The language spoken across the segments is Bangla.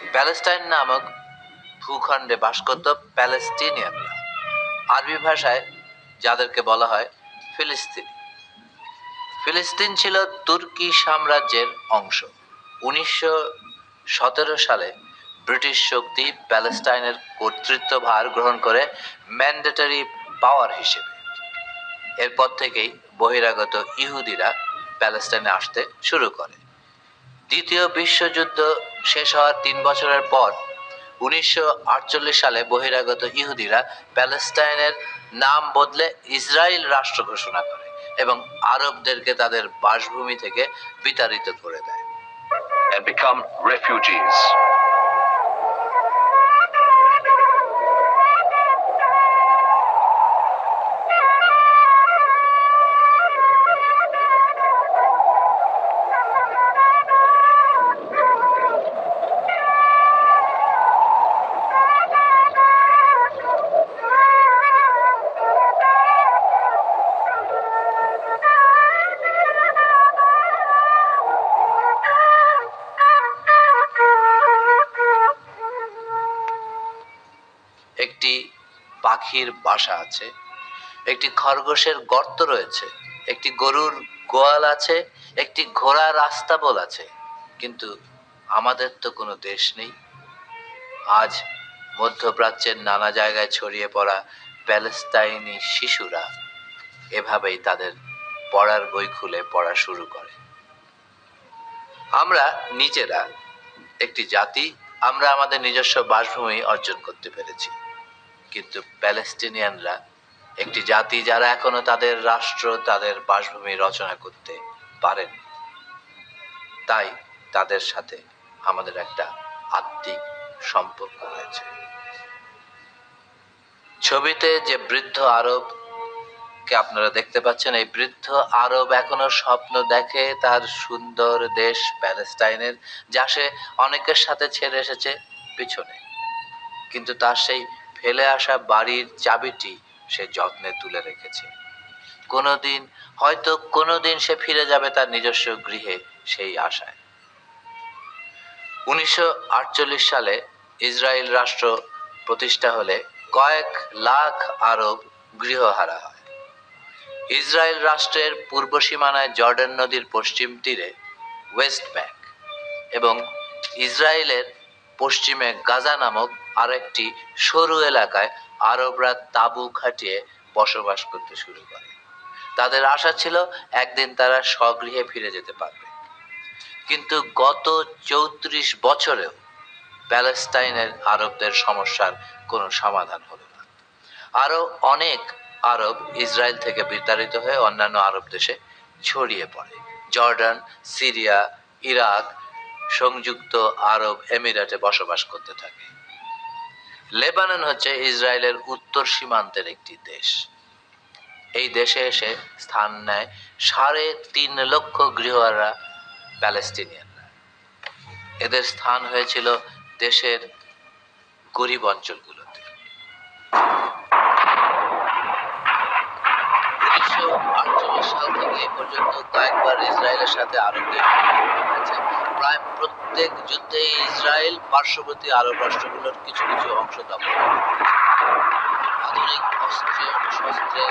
প্যালেস্টাইন নামক ভূখণ্ডে বাস করত প্যালেস্টিনিয়ানরা। আরবি ভাষায় যাদেরকে বলা হয় ফিলিস্তিন। ফিলিস্তিন ছিল তুর্কি সাম্রাজ্যের অংশ। উনিশশো সতেরো সালে ব্রিটিশ শক্তি প্যালেস্টাইনের কর্তৃত্বভার গ্রহণ করে ম্যান্ডেটরি পাওয়ার হিসেবে। এরপর থেকেই বহিরাগত ইহুদিরা প্যালেস্টাইনে আসতে শুরু করে। দ্বিতীয় বিশ্বযুদ্ধ শেষ হওয়ার তিন বছরের পর উনিশশো আটচল্লিশ সালে বহিরাগত ইহুদিরা প্যালেস্টাইনের নাম বদলে ইসরায়েল রাষ্ট্র ঘোষণা করে এবং আরবদেরকে তাদের বাসভূমি থেকে বিতাড়িত করে দেয় become refugees. পাখির বাসা আছে। একটি খরগোশের গর্ত রয়েছে। একটি গরুর গোয়াল আছে। একটি ঘোড়ার রাস্তাবল আছে। কিন্তু আমাদের তো কোনো দেশ নেই। আজ মধ্যপ্রাচ্যের নানা জায়গায় ছড়িয়ে পড়া প্যালেস্তাইনি শিশুরা এভাবেই তাদের পড়ার বই খুলে পড়া শুরু করে। আমরা নিজেরা একটি জাতি, আমরা আমাদের নিজস্ব বাসভূমি অর্জন করতে পেরেছি। কিন্তু প্যালেস্টিনিয়ানরা একটি জাতি যারা এখনও তাদের রাষ্ট্র, তাদের বাসভূমি রচনা করতে পারেন। তাই তাদের সাথে আমাদের একটা আত্মিক সম্পর্ক রয়েছে। ছবিতে যে বৃদ্ধ আরব, কে আপনারা দেখতে পাচ্ছেন, এই বৃদ্ধ আরব এখনও স্বপ্ন দেখে তার সুন্দর দেশ প্যালেস্টাইনের, যা সে অনেকের সাথে ছেড়ে এসেছে পিছনে। কিন্তু তার সেই ফেলে আসা বাড়ির চাবিটি সে যত্নে তুলে রেখেছে। কোনোদিন, হয়তো কোনোদিন সে ফিরে যাবে তার নিজস্ব গৃহে সেই আশায়। উনিশশো আটচল্লিশ সালে ইসরায়েল রাষ্ট্র প্রতিষ্ঠা হলে কয়েক লাখ আরব গৃহহারা হয়। ইসরায়েল রাষ্ট্রের পূর্ব সীমানায় জর্ডান নদীর পশ্চিম তীরে ওয়েস্ট ব্যাংক এবং ইসরায়েলের পশ্চিমে গাজা নামক আরেকটি সরু এলাকায় আরবরা তাঁবু খাটিয়ে বসবাস করতে শুরু করে। তাদের আশা ছিল একদিন তারা স্বগৃহে ফিরে যেতে পারবে। কিন্তু গত চৌত্রিশ বছরেও প্যালেস্টাইনের আরবদের সমস্যার কোনো সমাধান হলো না। আরও অনেক আরব ইসরায়েল থেকে বিতাড়িত হয়ে অন্যান্য আরব দেশে ছড়িয়ে পড়ে। জর্ডান, সিরিয়া, ইরাক, সংযুক্ত আরব এমিরেটে বসবাস করতে থাকে। লেবানন হচ্ছে ইসরায়েলের উত্তর সীমান্তের একটি দেশ। এই দেশে এসে স্থান নেয় সাড়ে তিন লক্ষ গৃহহারা প্যালেস্টিনিয়ানরা। এদের স্থান হয়েছিল দেশের গরিব অঞ্চলগুলোতে। সাল থেকে এ পর্যন্ত কয়েকবার ইসরায়েলের সাথে যুদ্ধ হয়েছে। প্রায় প্রত্যেক যুদ্ধে ইসরায়েল পার্শ্ববর্তী আরব রাষ্ট্রগুলোর কিছু কিছু অংশ দখল আধুনিক অস্ত্রে শস্ত্রে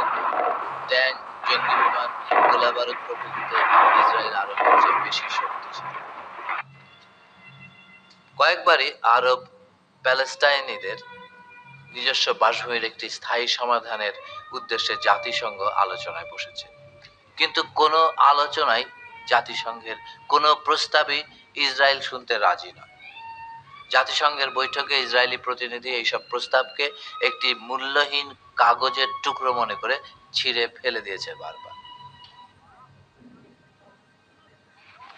ট্যাঙ্ক, জঙ্গি বিমান, গোলাবারুদ প্রভৃতিতে ইসরায়েল আরবের চেয়ে বেশি শক্তিশালী। কয়েকবারই আরব প্যালেস্টাইনিদের নিজস্ব বাসভূমির একটি স্থায়ী সমাধানের উদ্দেশ্যে জাতিসংঘ আলোচনায় বসেছে। কিন্তু কোনো আলোচনায় জাতিসংঘের কোনো প্রস্তাবই ইসরায়েল শুনতে রাজি নয় জাতিসংঘের বৈঠকে ইসরায়েলি প্রতিনিধি এইসব প্রস্তাবকে একটি মূল্যহীন কাগজের টুকরো মনে করে ছিঁড়ে ফেলে দিয়েছে বারবার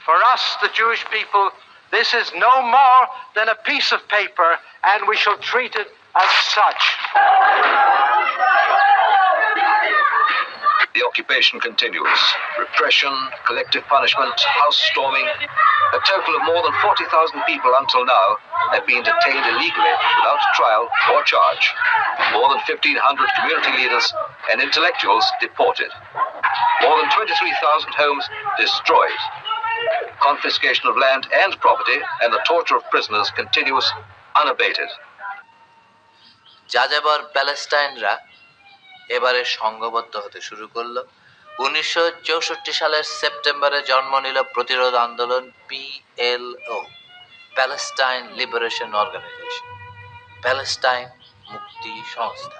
For us, the Jewish people, this is no more than a piece of paper, and we shall treat it as such. The occupation continues. Repression, collective punishment, house storming. A total of more than 40,000 people until now have been detained illegally without trial or charge. More than 1,500 community leaders and intellectuals deported. More than 23,000 homes destroyed. Confiscation of land and property and the torture of prisoners continues unabated. যাযাবর প্যালেস্টাইনরা এবারে সংঘবদ্ধ হতে শুরু করল। উনিশশো চৌষট্টি সালের সেপ্টেম্বরে জন্ম নিল প্রতিরোধ আন্দোলন PLO Palestine liberation organization Palestine মুক্তি সংস্থা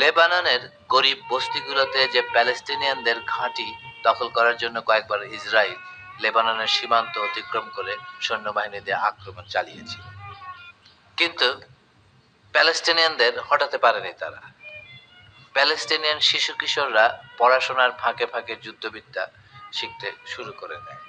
লেবাননের গরিব বস্তিগুলোতে যে প্যালেস্টিনিয়ানদের ঘাঁটি দখল করার জন্য কয়েকবার ইসরায়েল লেবাননের সীমান্ত অতিক্রম করে সৈন্যবাহিনী দিয়ে আক্রমণ চালিয়েছিল। কিন্তু প্যালেস্টিনিয়ানদের হটাতে পারেনি তারা। প্যালেস্টিনিয়ান শিশু কিশোররা পড়াশোনার ফাঁকে ফাঁকে যুদ্ধবিদ্যা শিখতে শুরু করে দেয়।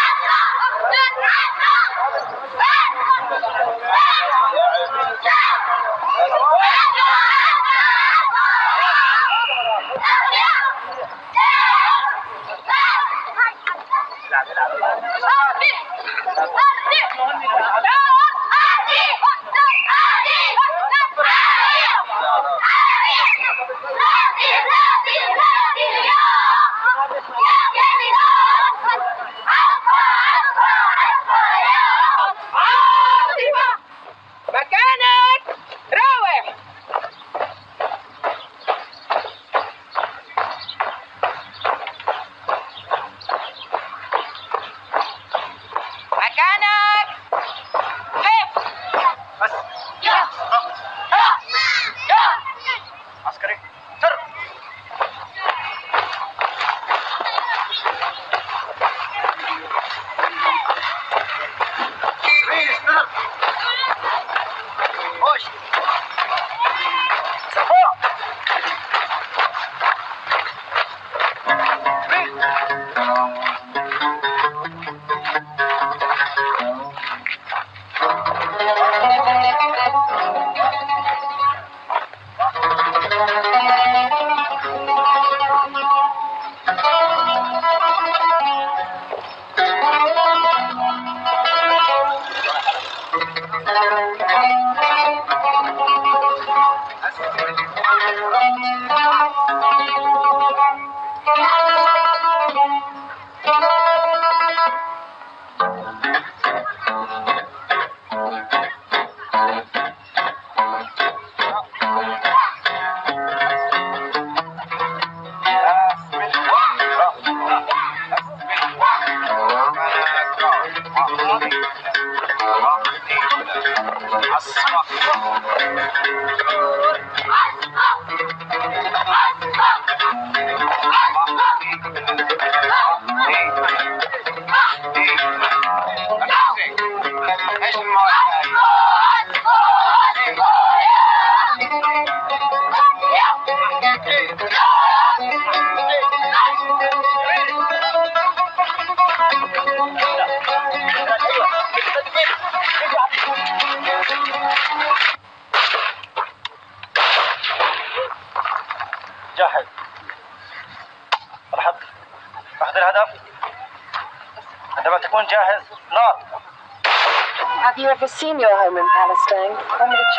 Thank you.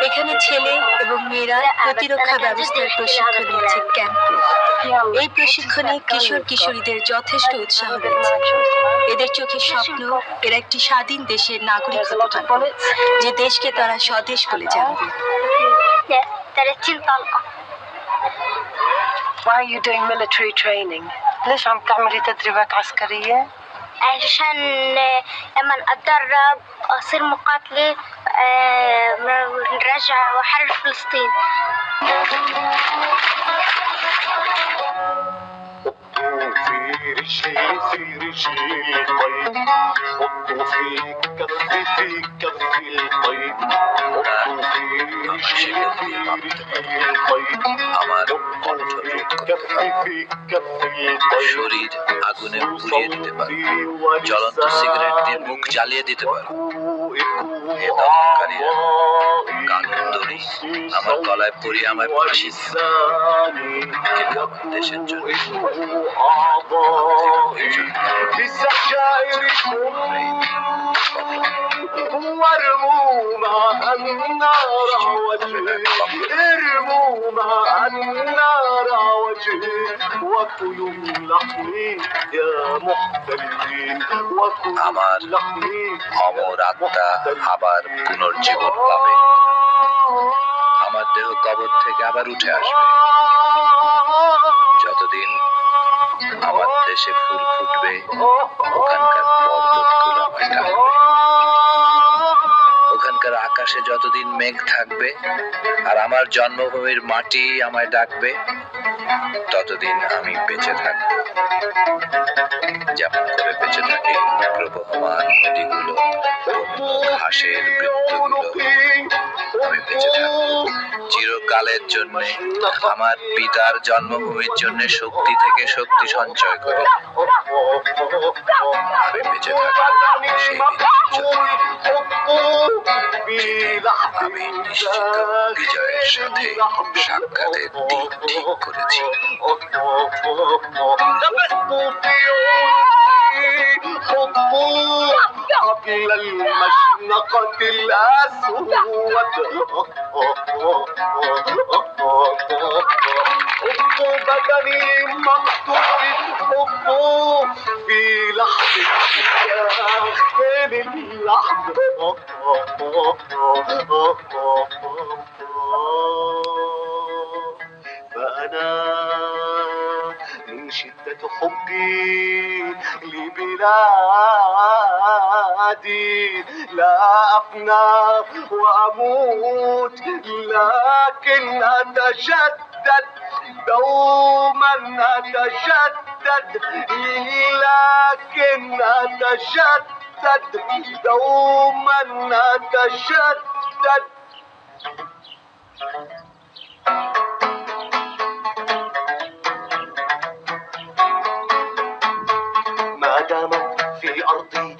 এখানে ছেলে এবং মেয়েরা প্রতিরক্ষা ব্যবস্থার প্রশিক্ষণ নিচ্ছে ক্যাম্পে এই প্রশিক্ষণে কিশোর কিশোরীদের যথেষ্ট উৎসাহ রয়েছে এদের চোখে স্বপ্ন এরা একটি স্বাধীন দেশের নাগরিক হতে পারবে যে দেশকে তারা স্বদেশ বলে জানবে 30 طلقة Why are you doing military training? ليش عم تعملي تدريبات عسكرية؟ عشان آه، لما أتدرب أصير مقاتلة آه، نرجع وأحرر فلسطين. في رجلي في رجلي الطيب حطوا في كفي في كفي الطيب حطوا في رجلي في رجلي الطيب আমার কণ্ঠ রোধ করতে كفي পারে في كفي الطيب শরীর আগুনে পুড়িয়ে দিতে পারে জ্বলন্ত সিগারেট দিয়ে মুখ জ্বালিয়ে দিতে পারে এ দখলকারীরা কানুন দড়ি আমার গলায় পরিয়ে আমায় ফাঁসি দিতে কিন্তু আমার দেশের জন্য وارموا مع النار وجهي ارموا مع النار وجهي وكلوا من لحمي يا محتلين وكلوا আমার من لحمي অমর আত্মা আবার পুনর্জীবন পাবে আমার দেহ কবর থেকে আবার উঠে আসবে যতদিন আমার দেশে ফুল ফুটবে ওখানকার পর্বতগুলো আমায় ডাকবে আকাশে যতদিন মেঘ থাকবে আর আমার জন্মভূমির মাটি আমায় ডাকবে, ততদিন আমি বেঁচে থাকব। যেমন করে বেঁচে থাকে প্রবহমান নদীগুলো ঘাসের বৃত্তগুলো আমি বেঁচে থাকব। চিরকালের জন্য, আমার পিতার জন্মভূমির জন্য শক্তি থেকে শক্তি সঞ্চয় করে। বেঁচে থাকবো সেই দিনের জন্য আমি নিশ্চিত বিজয়ের সাথে সাক্ষাতের দিন ঠিক করেছি قبل المشنقة الأسود حطوا بدني مقتول حطوا في لحظة داخل اللحظة فأنا من شدة حبي لبلادي لا أفنى وأموت لكن أتشدد دوما أتشدد لكن أتشدد دوما أتشدد. ما دامت في أرضي